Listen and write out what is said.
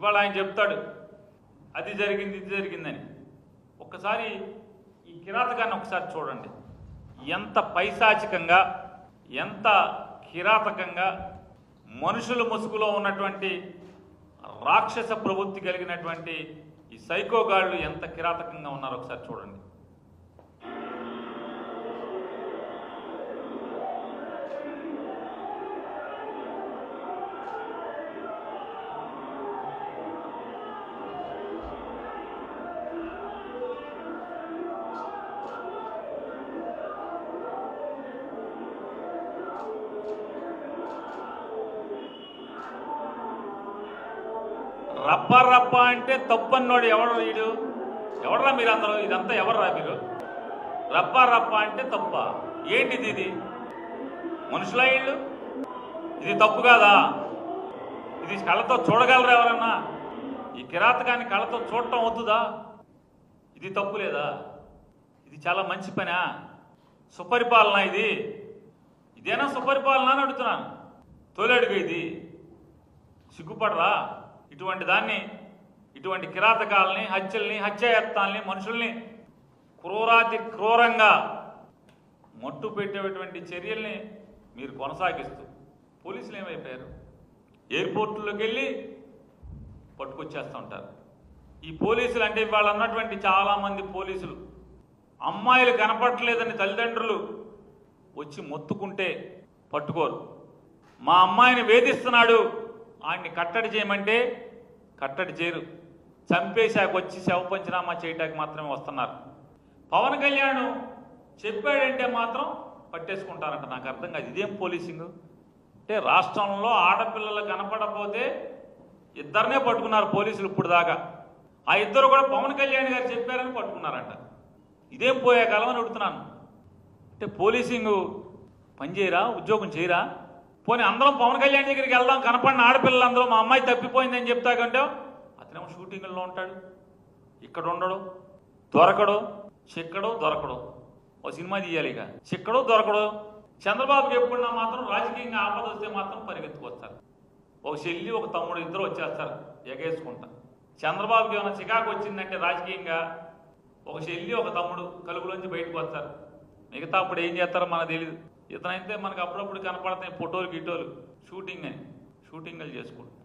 ఇవాళ ఆయన చెప్తాడు అది జరిగింది ఇది జరిగిందని. ఒక్కసారి ఈ కిరాతకాన్ని ఒకసారి చూడండి. ఎంత పైశాచికంగా ఎంత కిరాతకంగా మనుషుల ముసుగులో ఉన్నటువంటి రాక్షస ప్రవృత్తి కలిగినటువంటి ఈ సైకోగాళ్ళు ఎంత కిరాతకంగా ఉన్నారో ఒకసారి చూడండి. రప్ప రప్ప అంటే తప్పన్నోడు ఎవడు వీడు? ఎవడరా మీరు అందరూ? ఇదంతా ఎవర్రా మీరు? రప్ప రప్ప అంటే తప్ప. ఏంటిది ఇది? మనుషుల వీళ్ళు? ఇది తప్పు కాదా? ఇది కళ్ళతో చూడగలరా ఎవరన్నా? ఈ కిరాతకాన్ని కళ్ళతో చూడటం వద్దుదా? ఇది తప్పు లేదా? ఇది చాలా మంచి పనా? సుపరిపాలన ఇది? ఇదేనా సుపరిపాలన అని అడుగుతున్నాను. అడుగు ఇది. సిగ్గుపడరా? ఇటువంటి దాన్ని ఇటువంటి కిరాతకాలని హత్యల్ని హత్యాయత్నాల్ని మనుషుల్ని క్రూరాతి క్రూరంగా మట్టు పెట్టేటువంటి చర్యల్ని మీరు కొనసాగిస్తూ పోలీసులు ఏమైపోయారు? ఎయిర్పోర్టులోకి వెళ్ళి పట్టుకొచ్చేస్తూ ఉంటారు. ఈ పోలీసులు అంటే ఇవాళ ఉన్నటువంటి చాలామంది పోలీసులు. అమ్మాయిలు కనపడట్లేదని తల్లిదండ్రులు వచ్చి మొత్తుకుంటే పట్టుకోరు. మా అమ్మాయిని వేధిస్తున్నాడు. ఆయన్ని కట్టడి చేయమంటే కట్టడి చేయరు. చంపేశాక వచ్చి శవ పంచనామా చేయటానికి మాత్రమే వస్తున్నారు. పవన్ కళ్యాణ్ చెప్పాడంటే మాత్రం పట్టేసుకుంటారంట. నాకు అర్థం కాదు. ఇదేం పోలీసింగ్? అంటే రాష్ట్రంలో ఆడపిల్లలు కనపడకపోతే ఇద్దరినే పట్టుకున్నారు పోలీసులు ఇప్పుడు దాకా ఆ ఇద్దరు కూడా పవన్ కళ్యాణ్ గారు చెప్పారని పట్టుకున్నారంట. ఇదేం పోయే కాలం అని అడుగుతున్నాను. అంటే పోలీసింగ్ పనిచేయరా ఉద్యోగం చేయరా? పోనీ అందరం పవన్ కళ్యాణ్ దగ్గరికి వెళ్దాం కనపడిన ఆడపిల్లలు అందరూ మా అమ్మాయి తప్పిపోయిందని చెప్తా కంటే అతనేమో షూటింగ్లో ఉంటాడు ఇక్కడ ఉండడు దొరకడు చిక్కడు దొరకడు. ఓ సినిమా తీయాలి ఇక. చిక్కడు దొరకడు. చంద్రబాబుకి ఎప్పుడున్నా మాత్రం రాజకీయంగా ఆపద వస్తే మాత్రం పరిగెత్తుకొస్తారు. ఒక చెల్లి ఒక తమ్ముడు ఇద్దరు వచ్చేస్తారు ఎగేసుకుంటా. చంద్రబాబుకి ఏమైనా చికాకు వచ్చిందంటే రాజకీయంగా ఒక చెల్లి ఒక తమ్ముడు కలుగులోంచి బయటకు వస్తారు. మిగతా అప్పుడు ఏం చేస్తారో మనకు తెలియదు ఇతనైతే మనకు అప్పుడప్పుడు కనపడతాయి ఫోటోలు గిటోలు షూటింగ్ అని. షూటింగ్లు చేసుకోడు.